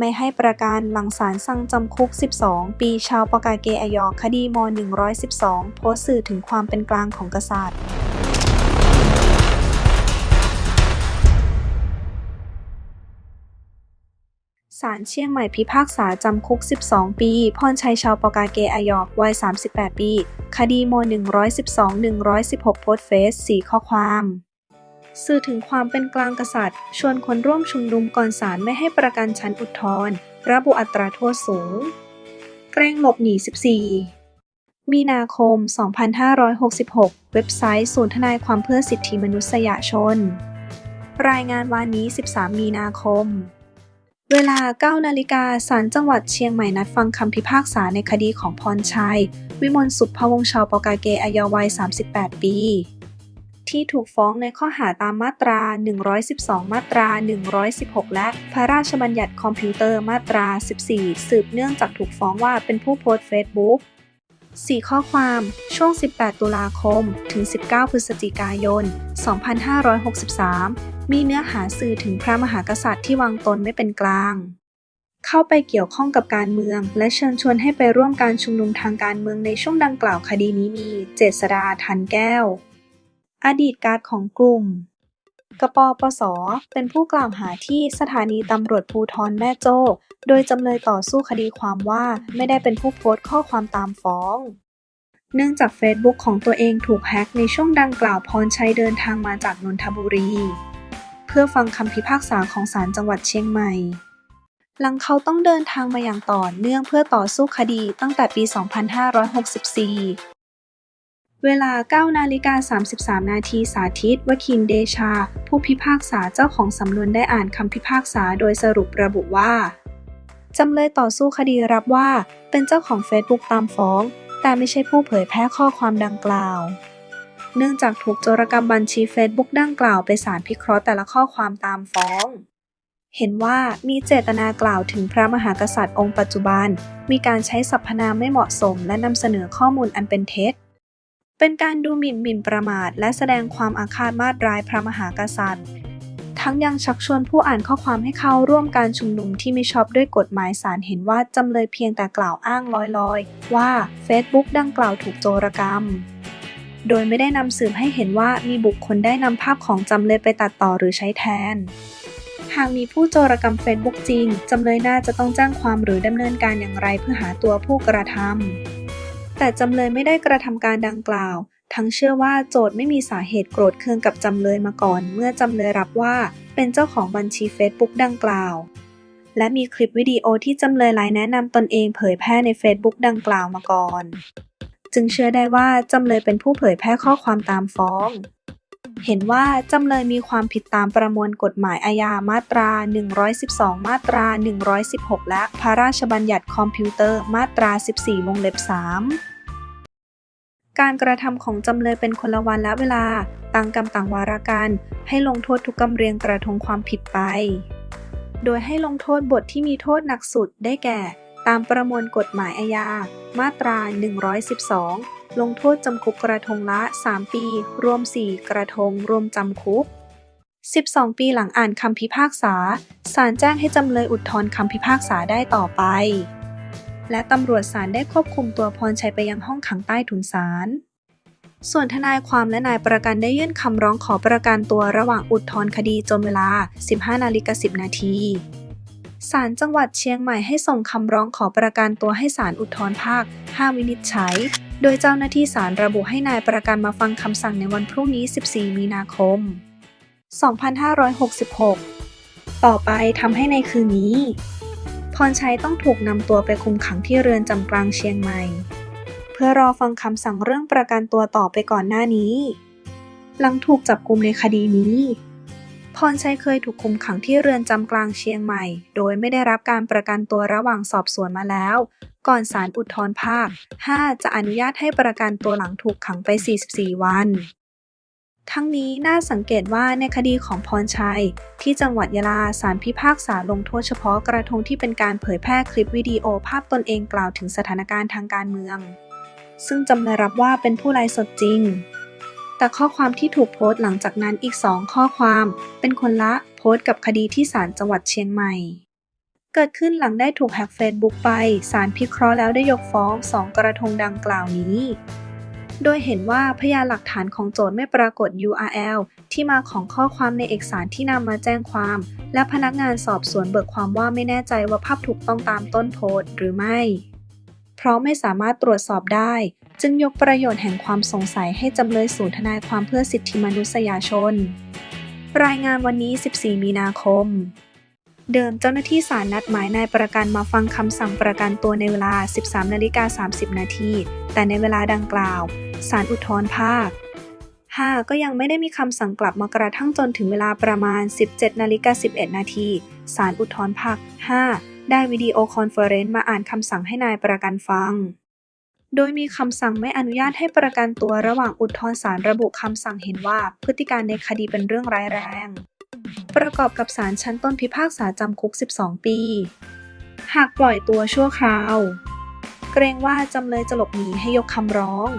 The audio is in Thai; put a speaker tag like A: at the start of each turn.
A: ไม่ให้ประกันหลังศาลสั่งจำคุก 12 ปีชาวปากาเกอยอคดีม 112 โพสต์สื่อถึงความเป็นกลางของกษัตริย์ศาลเชียงใหม่พิพากษาจำคุก 12 ปี พรชัยชาวปากาเกอายอกวัย 38 ปี คดีม112 116 โพสต์เฟซ4ข้อความ สื่อถึงความเป็นกลางกษัตริย์ ชวนคนร่วมชุมนุมก่อนศาลไม่ให้ประกันชั้นอุทธรระบุอัตราโทษสูง เกรงหลบหนี 14 มีนาคม 2566 เว็บไซต์ศูนย์ทนายความเพื่อสิทธิมนุษยชน รายงานวันนี้ 13 มีนาคม เวลา 9 นาฬิกาศาลจังหวัดเชียงใหม่นัดฟังคำพิพากษาในคดีของพรชัย วิมลสุขพวงศ์ชาวปกาเกอายวัย 38 ปี ที่ถูกฟ้องในข้อหาตามมาตรา 112 มาตรา 116 และพระราชบัญญัติคอมพิวเตอร์มาตรา 14 สืบเนื่องจากถูกฟ้องว่าเป็นผู้โพสต์เฟซบุ๊ก4 ข้อความช่วง 18 ตุลาคม ถึง 19 พฤศจิกายน 2563 มีเนื้อหาสื่อถึงพระมหากษัตริย์ที่วางตนไม่เป็นกลาง เข้าไปเกี่ยวข้องกับการเมือง และเชิญชวนให้ไปร่วมการชุมนุมทางการเมืองในช่วงดังกล่าวคดีนี้มี เจษดาทันแก้ว อดีตการ์ดของกลุ่ม กปปส เป็นผู้กล่าวหาที่สถานีตำรวจภูทรแม่โจ้ โดยจำเลยต่อสู้คดีความว่าไม่ได้เป็นผู้โพสต์ข้อความตามฟ้อง เนื่องจากเฟซบุ๊กของตัวเองถูกแฮ็กในช่วงดังกล่าวพรชัยเดินทางมาจากนนทบุรี เพื่อฟังคำพิพากษาของศาลจังหวัดเชียงใหม่หลังเขาต้องเดินทางมาอย่างต่อเนื่องเพื่อต่อสู้คดีตั้งแต่ปี 2564 เวลา9นาฬิกา33 นาทีสาธิตวคินเดชา ผู้พิพากษาเจ้าของสำนวนได้อ่านคำพิพากษาโดยสรุประบุว่า จำเลยต่อสู้คดีรับว่า เป็นเจ้าของเฟซบุ๊กตามฟ้อง แต่ไม่ใช่ผู้เผยแพร่ข้อความดังกล่าว เนื่องจากถูกโจรกรรมบัญชีเฟซบุ๊กดังกล่าวไปสารพิเคราะห์แต่ละข้อความตามฟ้อง เห็นว่ามีเจตนากล่าวถึงพระมหากษัตริย์องค์ปัจจุบัน มีการใช้สรรพนามไม่เหมาะสม และนำเสนอข้อมูลอันเป็นเท็จ เป็นการดูหมิ่นหมิ่นประมาท และแสดงความอาฆาตมาตร้ายพระมหากษัตริย์ ทั้งยังชักชวนผู้อ่านข้อความให้เข้าร่วมการชุมนุมที่ไม่ชอบด้วยกฎหมายศาลเห็นว่าจำเลยเพียงแต่กล่าวอ้างลอยๆ ว่า Facebook ดังกล่าวถูกโจรกรรม โดยไม่ได้นำสืบให้เห็นว่ามีบุคคลได้นำภาพของจำเลยไปตัดต่อหรือใช้แทนหากมีผู้โจรกรรม Facebook จริง จำเลยน่าจะต้องแจ้งความหรือดำเนินการอย่างไรเพื่อหาตัวผู้กระทำ แต่จำเลยไม่ได้กระทำการดังกล่าว ทั้งเชื่อว่าโจทย์ไม่มีสาเหตุโกรธเคืองกับจำเลยมาก่อน เมื่อจำเลยรับว่าเป็นเจ้าของบัญชีเฟซบุ๊กดังกล่าว และมีคลิปวิดีโอที่จำเลยไลน์แนะนำตนเองเผยแพร่ในเฟซบุ๊กดังกล่าวมาก่อน จึงเชื่อได้ว่าจำเลยเป็นผู้เผยแพร่ข้อความตามฟ้อง เห็นว่าจำเลยมีความผิดตามประมวลกฎหมายอาญามาตรา 112 มาตรา 116 และพระราชบัญญัติคอมพิวเตอร์มาตรา 14 วงเล็บ 3 การกระทำของจำเลยเป็นคนละวันและเวลาต่างกรรมต่างวาระกันให้ลงโทษทุกกำเรียงกระทงความผิดไป โดยให้ลงโทษบทที่มีโทษหนักสุดได้แก่ ตามประมวลกฎหมายอาญา มาตรา 112 ลงโทษจำคุกกระทงละ 3 ปี รวม 4 กระทง รวมจำคุก 12 ปีหลังอ่านคำพิพากษา ศาลแจ้งให้จำเลยอุทธรณ์คำพิพากษาได้ต่อไป และตำรวจศาลได้ควบคุมตัวพรชัยไปยังห้องขังใต้ถุนศาลส่วนทนายความและนายประกันได้ยื่นคำร้องขอประกันตัวระหว่างอุทธรณ์คดีจนเวลา 15 นาฬิกา 10 นาที ศาลจังหวัดเชียงใหม่ให้ส่งคำร้องขอประกันตัวให้ศาลอุทธรภาค 5 วินิจฉัย โดยเจ้าหน้าที่ศาลระบุให้นายประกันมาฟังคำสั่งในวันพรุ่งนี้ 14 มีนาคม 2566 ต่อไปทำให้ในคืนนี้ พรชัยต้องถูกนำตัวไปคุมขังที่เรือนจำกลางเชียงใหม่ เพื่อรอฟังคำสั่งเรื่องประกันตัวต่อไปก่อนหน้านี้ หลังถูกจับกุมในคดีนี้ พรชัยเคยถูกคุมขังที่เรือนจำกลางเชียงใหม่ โดยไม่ได้รับการประกันตัวระหว่างสอบสวนมาแล้ว ก่อนศาลอุทธรภาค 5 จะอนุญาตให้ประกันตัวหลังถูกขังไป 44 วัน ทั้งนี้น่าสังเกตว่าในคดีของพรชัย ที่จังหวัดยะลาศาลพิพากษาลงโทษเฉพาะกระทงที่เป็นการเผยแพร่คลิปวิดีโอภาพตนเองกล่าวถึงสถานการณ์ทางการเมือง ซึ่งจำเลยรับว่าเป็นผู้ไลฟ์สดจริง แต่ข้อความที่ถูกโพสต์หลังจากนั้นอีก2ข้อความ เป็นคนละโพสต์กับคดีที่ศาลจังหวัดเชียงใหม่ เกิดขึ้นหลังได้ถูกแฮกเฟซบุ๊กไปศาลพิเคราะห์แล้วได้ยกฟ้องสองกระทงดังกล่าวนี้ โดยเห็นว่าพยานหลักฐานของโจทย์ไม่ปรากฏ URL ที่มาของข้อความในเอกสารที่นำมาแจ้งความ และพนักงานสอบสวนเบิกความว่าไม่แน่ใจว่าภาพถูกต้องตามต้นโพสต์หรือไม่ เพราะไม่สามารถตรวจสอบได้ จึงยกประโยชน์แห่งความสงสัยให้จำเลยศูนย์ทนายความเพื่อสิทธิมนุษยชน รายงานวันนี้ 14 มีนาคม เดิมเจ้าหน้าที่ศาลนัดหมายนายประกันมาฟังคำสั่งประกันตัวในเวลา 13นาฬิกา30 นาทีแต่ในเวลาดังกล่าวศาลอุทธรภาค 5 ก็ยังไม่ได้มีคำสั่งกลับมากระทั่งจนถึงเวลาประมาณ 17นาฬิกา11 นาทีศาลอุทธรภาค 5 ได้วิดีโอคอนเฟอเรนซ์มาอ่านคำสั่งให้นายประกันฟัง โดยมีคำสั่งไม่อนุญาตให้ประกันตัวระหว่างอุทธรณ์ศาลระบุคำสั่งเห็นว่าพฤติการในคดีเป็นเรื่องร้ายแรง ประกอบกับศาลชั้นต้นพิพากษาจำคุก 12 ปี หากปล่อยตัวชั่วคราว เกรงว่าจำเลยจะหลบหนีให้ยกคำร้อง